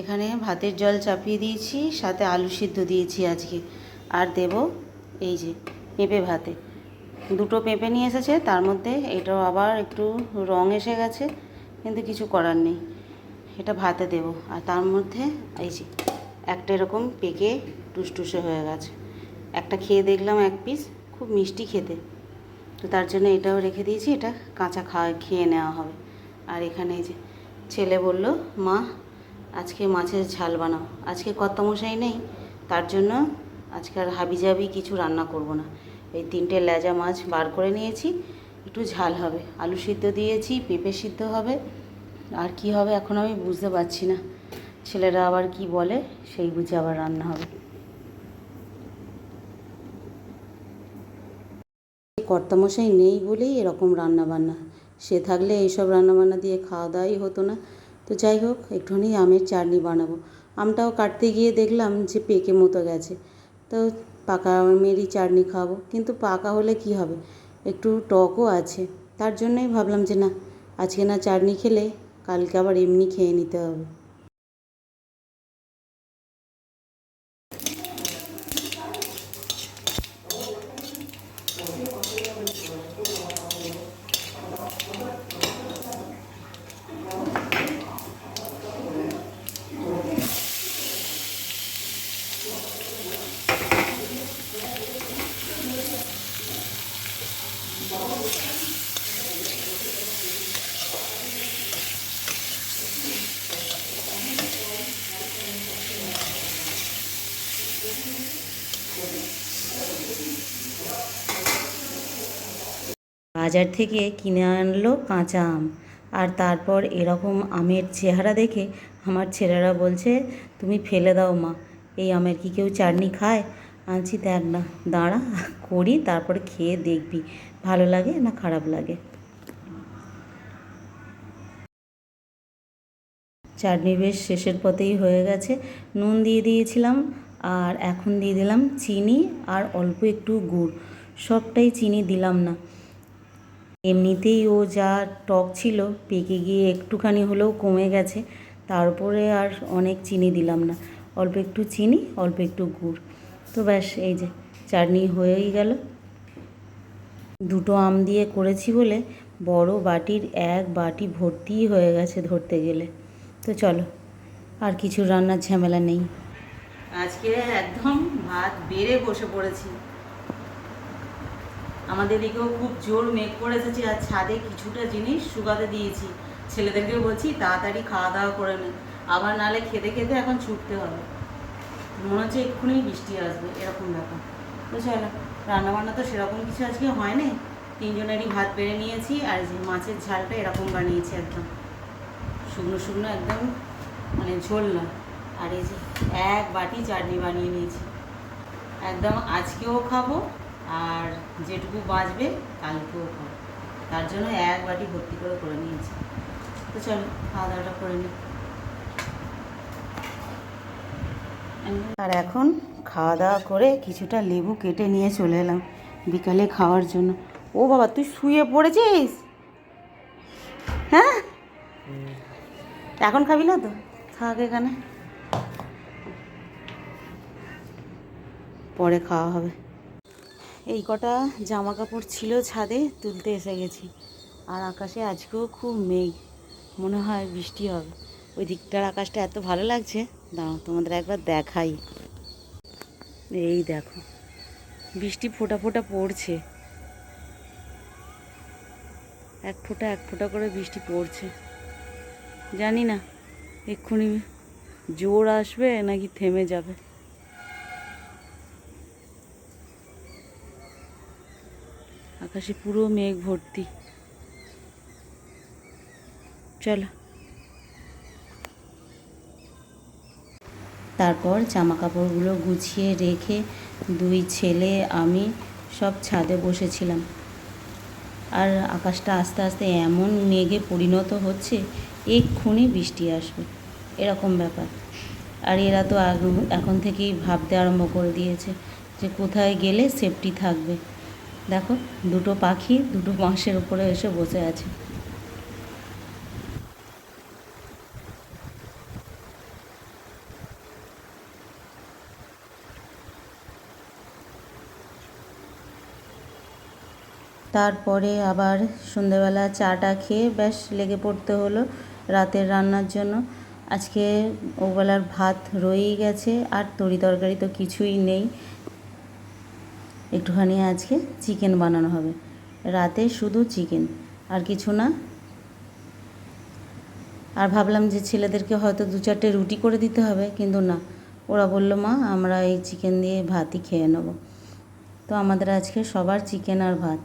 এখানে ভাতের জল চাপিয়ে দিয়েছি, সাথে আলু সিদ্ধ দিয়েছি আজকে। আর দেব এই যে পেঁপে ভাতে। দুটো পেঁপে নিয়ে এসেছে, তার মধ্যে এটাও আবার একটু রং এসে গেছে, কিন্তু কিছু করার নেই। এটা ভাতে দেব। আর তার মধ্যে এই যে একটা এরকম পেকে টুসটুসে হয়ে গেছে। একটা খেয়ে দেখলাম এক পিস, খুব মিষ্টি খেতে। তো তার জন্য এটাও রেখে দিয়েছি, এটা কাঁচা খাওয়া খেয়ে নেওয়া হবে। আর এখানে এই যে ছেলে বলল, মা আজকে মাছের ঝাল বানাও। আজকে কর্তামশাই নেই, তার জন্য আজকে আর হাবিজাবি কিছু রান্না করব না। এই তিনটে লেজা মাছ বার করে নিয়েছি, একটু ঝাল হবে। আলু সিদ্ধ দিয়েছি, পেঁপে সিদ্ধ হবে। আর কি হবে এখন আমি বুঝতে পারছি না। ছেলেরা আবার কি বলে, সেই বুঝে আবার রান্না হবে। কর্তামশাই নেই বলেই এরকম রান্না বান্না সে থাকলে এইসব রান্নাবান্না দিয়ে খাওয়া দাওয়াই হতো না। তো যাই হোক, একটুখানি আমের চাটনি বানাবো। আমটাও কাটতে গিয়ে দেখলাম যে পেকে মতো গেছে। তো পাকা আমেরই চাটনি খাব। কিন্তু পাকা হলে কি হবে? একটু টকও আছে। তার জন্যই ভাবলাম যে না, আজকে না চাটনি খেলে কালকে আবার এমনি খেয়ে নিতে হবে। বাজার থেকে কিনে আনলো কাঁচা আম। আর তারপর এরকম আমের চেহারা দেখে আমার ছেলেরা বলছে, তুমি ফেলে দাও মা, এই আমের কি কেউ চাটনি খায়? আনছি, দেখ না, দাঁড়া, করি, তারপরে খেয়ে দেখবি, ভালো লাগে না খারাপ লাগে? চাটনি বেশ শেষের পথেই হয়ে গেছে। নুন দিয়ে দিয়েছিলাম, আর এখন দিয়ে দিলাম চিনি আর অল্প একটু গুড়। সবটাই চিনি দিলাম না। এমনিতেই ও যা টক ছিল, পেকে গিয়ে একটুখানি হলেও কমে গেছে, তারপরে আর অনেক চিনি দিলাম না। অল্প একটু চিনি, অল্প একটু গুড়। তো ব্যাস, এই যে চাটনি হয়েই গেল। দুটো আম দিয়ে করেছি বলে বড় বাটির এক বাটি ভর্তিই হয়ে গেছে ধরতে গেলে। তো চলো, আর কিছু রান্নার ঝামেলা নেই। আজকে একদম ভাত বেড়ে বসে পড়েছি। আমাদের দিকেও খুব জোর মেঘ করে এসেছে আর ছাদে কিছুটা জিনিস শুকাতে দিয়েছি। ছেলেদেরকেও বলছি, তাড়াতাড়ি খাওয়া দাওয়া করে নে। আবার নালে খেতে খেতে এখন ছুটতে হবে। মনে হচ্ছে এক্ষুনি বৃষ্টি আসবে, এরকম ব্যাপার। চলো, রান্নাবান্না তো সেরকম কিছু আজকে হয় হয়নি। তিনজনেরই ভাত বেড়ে নিয়েছি আর যে মাছের ঝালটা এরকম বানিয়েছি একদম। শুকনো শুকনো একদম মানে ঝোল না। আর এই যে এক বাটি চাটনি বানিয়ে নিয়েছি। একদম আজকেও খাব আর যেটুকু বাঁচবে কালকেও খাব তার জন্য এক বাটি ভর্তি করে করে নিয়েছি। তো চলো, খাওয়া দাওয়াটা করে নিই। আর এখন খাওয়া দাওয়া করে কিছুটা লেবু কেটে নিয়ে চলে এলাম বিকালে খাওয়ার জন্য। ও বাবা, তুই শুয়ে পড়েছিস? হ্যাঁ? এখন খাবি না তো? থাক এখানে। পরে খাওয়া হবে। এই কটা জামা কাপড় ছিল ছাদে তুলতে এসে গেছি। আর আকাশে আজকেও খুব মেঘ, মনে হয় বৃষ্টি হবে। ওই দিকটার আকাশটা এত ভালো লাগছে, দাঁড়াও তোমাদের একবার দেখাই। এই দেখো, বৃষ্টি ফোটা ফোটা পড়ছে। এক ফোঁটা এক ফোঁটা করে বৃষ্টি পড়ছে। জানি না, এক্ষুনি জোর আসবে নাকি থেমে যাবে। আকাশে পুরো মেঘ ভর্তি। চলো। তারপর জামা কাপড়গুলো গুছিয়ে রেখে দুই ছেলে, আমি সব ছাদে বসেছিলাম। আর আকাশটা আস্তে আস্তে এমন মেঘে পরিণত হচ্ছে, এক্ষুনি বৃষ্টি আসবে। এরকম ব্যাপার। আর এরা তো এখন থেকেই ভাবতে আরম্ভ করে দিয়েছে যে কোথায় গেলে সেফটি থাকবে। দেখো, দুটো পাখি, দুটো বাঁশের উপরে এসে বসে আছে। তারপরে আবার সন্ধেবেলা চাটা খেয়ে ব্যাস লেগে পড়তে হলো রাতের রান্নার জন্য। আজকে ওবেলার ভাত রয়েই গেছে, আর তরি তরকারি তো কিছুই নেই। একটুখানি আজকে চিকেন বানানো হবে। রাতে শুধু চিকেন, আর কিছু না। আর ভাবলাম যে ছেলেদেরকে হয়তো দু চারটে রুটি করে দিতে হবে, কিন্তু না। ওরা বলল, মা, আমরা এই চিকেন দিয়ে ভাতই খেয়ে নেব। তো আমাদের আজকে সবার চিকেন আর ভাত।